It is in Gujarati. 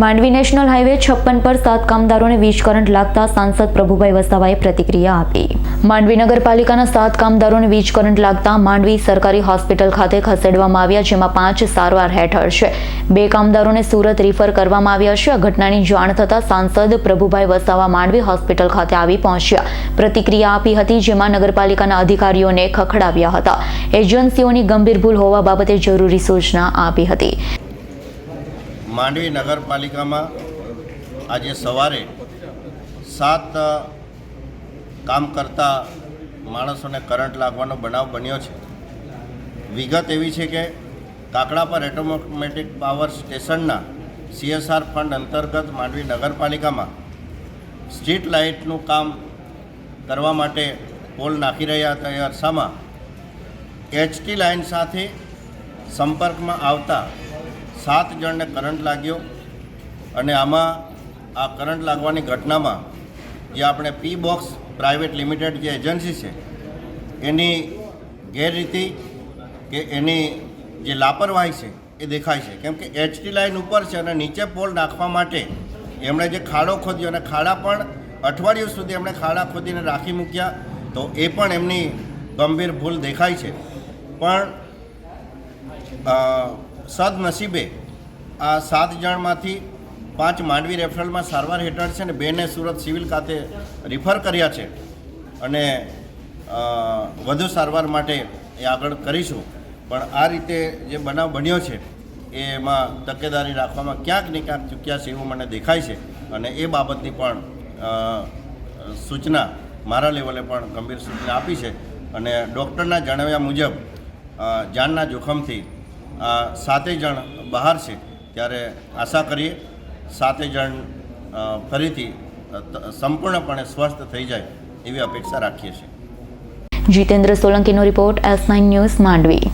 માંડવી નેશનલ હાઈવે છપ્પન પર સાત કામદારોને વીજ કરંટ લાગતા સાંસદ પ્રભુભાઈ વસાવાએ પ્રતિક્રિયા આપી. માંડવી નગરપાલિકાના સાત કામદારોને વીજ કરંટ લાગતા માંડવી સરકારી હોસ્પિટલ ખાતે ખસેડવામાં આવ્યા, જેમાં પાંચ સારવાર હેઠળ છે. બે કામદારોને સુરત રિફર કરવામાં આવ્યા છે. આ ઘટનાની જાણ થતાં સાંસદ પ્રભુભાઈ વસાવા માંડવી હોસ્પિટલ ખાતે આવી પહોંચ્યા. પ્રતિક્રિયા આપી હતી, જેમાં નગરપાલિકાના અધિકારીઓને ખખડાવ્યા હતા. એજન્સીઓની ગંભીર ભૂલ હોવા બાબતે જરૂરી સૂચના આપી હતી. માંડવી નગરપાલિકામાં આજે સવારે સાત કામ કરતા માણસોને કરંટ લાગવાનો બનાવ બન્યો છે. વિગત એવી છે કે કાકડા પર એટોમેટિક પાવર સ્ટેશનના સીએસઆર ફંડ અંતર્ગત માંડવી નગરપાલિકામાં સ્ટ્રીટ લાઇટનું કામ કરવા માટે પોલ નાખી રહ્યા હતા. એ અરસામાં એચટી લાઇન સાથે સંપર્કમાં આવતા સાત જણને કરંટ લાગ્યો અને આમાં આ કરંટ લાગવાની ઘટનામાં જે આપણે પી બોક્સ પ્રાઇવેટ લિમિટેડ જે એજન્સી છે, એની ગેરરીતિ કે એની જે લાપરવાહી છે એ દેખાય છે. કેમ કે એચટી લાઇન ઉપર છે અને નીચે પોલ નાખવા માટે એમણે જે ખાડો ખોદ્યો અને ખાડા પણ અઠવાડિયું સુધી એમણે ખાડા ખોદીને રાખી મૂક્યા, તો એ પણ એમની ગંભીર ભૂલ દેખાય છે. પણ સદનસીબે આ સાત જણમાંથી પાંચ માંડવી રેફરલમાં સારવાર હેઠળ છે ને બેને સુરત સિવિલ ખાતે રિફર કર્યા છે. અને વધુ સારવાર માટે એ આગળ કરીશું. પણ આ રીતે જે બનાવ બન્યો છે, એમાં તકેદારી રાખવામાં ક્યાંક ને ક્યાંક ચૂક્યા છે એવું મને દેખાય છે. અને એ બાબતની પણ સૂચના મારા લેવલે પણ ગંભીર સૂચના આપી છે. અને ડૉક્ટરના જણાવ્યા મુજબ જાનના જોખમથી આ સાતે જણ બહાર છે, ત્યારે આશા કરીએ સાતે જણ ફરીથી સંપૂર્ણપણે સ્વસ્થ થઈ જાય એવી અપેક્ષા રાખીએ છીએ. Jitendra સોલંકીનો report S nine news Mandvi.